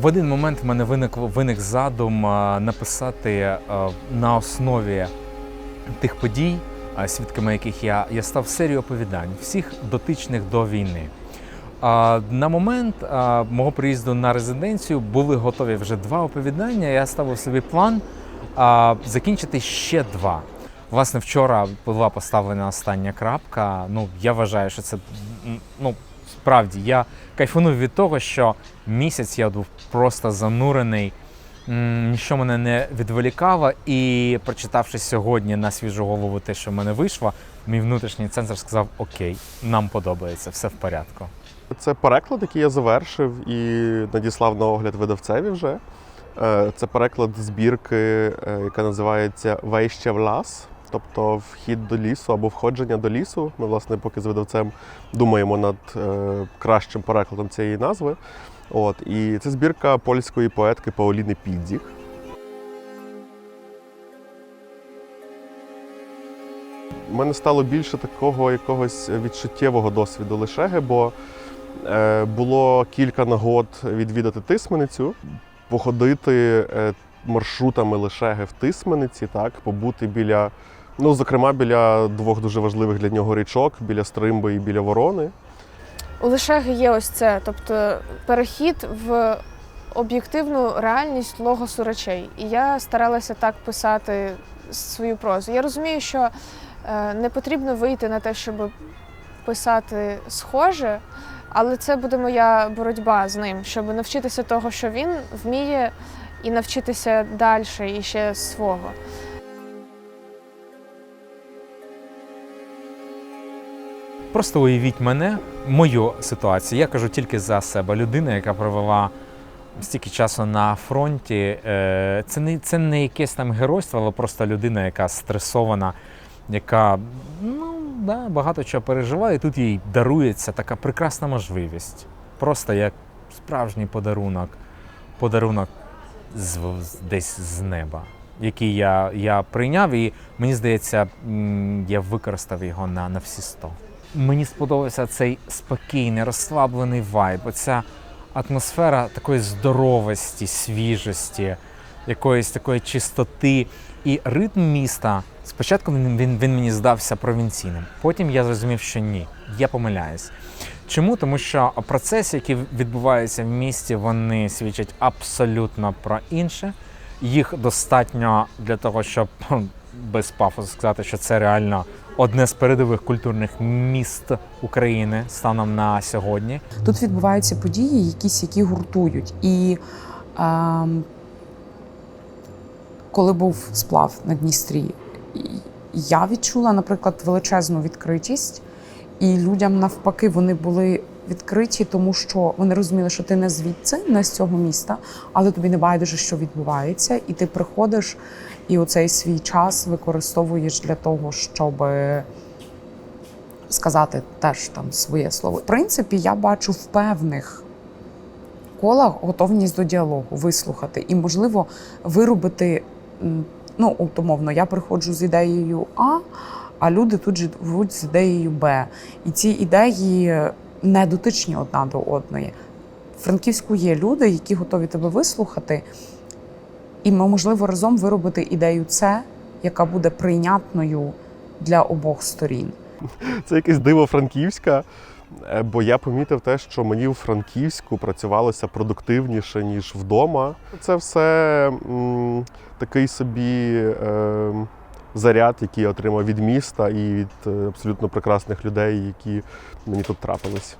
В один момент в мене виник, виник задум написати на основі тих подій, свідками яких я, я став серію оповідань, всіх дотичних до війни. На момент мого приїзду на резиденцію були готові вже два оповідання. Я ставив собі план закінчити ще два. Власне, вчора була поставлена остання крапка. Ну, я вважаю, що це ну, справді я кайфанув від того, що місяць я був просто занурений, ніщо мене не відволікало. І прочитавши сьогодні на свіжу голову те, що в мене вийшло, мій внутрішній центр сказав: Окей, нам подобається, все в порядку. Це переклад, який я завершив і надіслав на огляд видавцеві вже. Е, Це переклад збірки, е, яка називається Вейще в лас, тобто вхід до лісу або входження до лісу. Ми, власне, поки з видавцем думаємо над е, кращим перекладом цієї назви. От, і це збірка польської поетки Пауліни Підзіх. У мене стало більше такого якогось відчуттєвого досвіду лишеги, бо е, було кілька нагод відвідати Тисменицю, походити е, маршрутами лишеги в Тисмениці, так, побути біля, ну, зокрема, біля двох дуже важливих для нього річок, біля Стримби і біля Ворони. У Лишеги є ось це, тобто перехід в об'єктивну реальність логосу речей. І я старалася так писати свою прозу. Я розумію, що е, не потрібно вийти на те, щоб писати схоже, але це буде моя боротьба з ним, щоб навчитися того, що він вміє, і навчитися далі і ще свого. Просто уявіть мене, мою ситуацію. Я кажу тільки за себе. Людина, яка провела стільки часу на фронті. е, Це не, це не якесь там геройство, але просто людина, яка стресована, яка ну, да, багато чого переживає. І тут їй дарується така прекрасна можливість. Просто як справжній подарунок, подарунок з, десь з неба, який я, я прийняв, і мені здається, я використав його на, на всі сто. Мені сподобався цей спокійний, розслаблений вайб, оця атмосфера такої здоровості, свіжості, якоїсь такої чистоти. І ритм міста спочатку він, він, він мені здався провінційним. Потім я зрозумів, що ні, я помиляюсь. Чому? Тому що процеси, які відбуваються в місті, вони свідчать абсолютно про інше. Їх достатньо для того, щоб без пафосу сказати, що це реально одне з передових культурних міст України станом на сьогодні. Тут відбуваються події, якісь, які гуртують. І ем, коли був сплав на Дністрі, я відчула, наприклад, величезну відкритість, і людям навпаки вони були відкриті, тому що вони розуміли, що ти не звідси, не з цього міста, але тобі не байдуже, що відбувається, і ти приходиш і оцей свій час використовуєш для того, щоби сказати теж там своє слово. В принципі, я бачу в певних колах готовність до діалогу, вислухати і, можливо, виробити. Ну, умовно, я приходжу з ідеєю А, а люди тут живуть з ідеєю Б. І ці ідеї не дотичні одна до одної. В Франківську є люди, які готові тебе вислухати, і ми, можливо, разом виробити ідею С, яка буде прийнятною для обох сторін. Це якесь диво Франківська. е, Бо я помітив те, що мені у Франківську працювалося продуктивніше, ніж вдома. Це все м, такий собі е, заряд, який я отримав від міста і від е, абсолютно прекрасних людей, які мені тут трапились.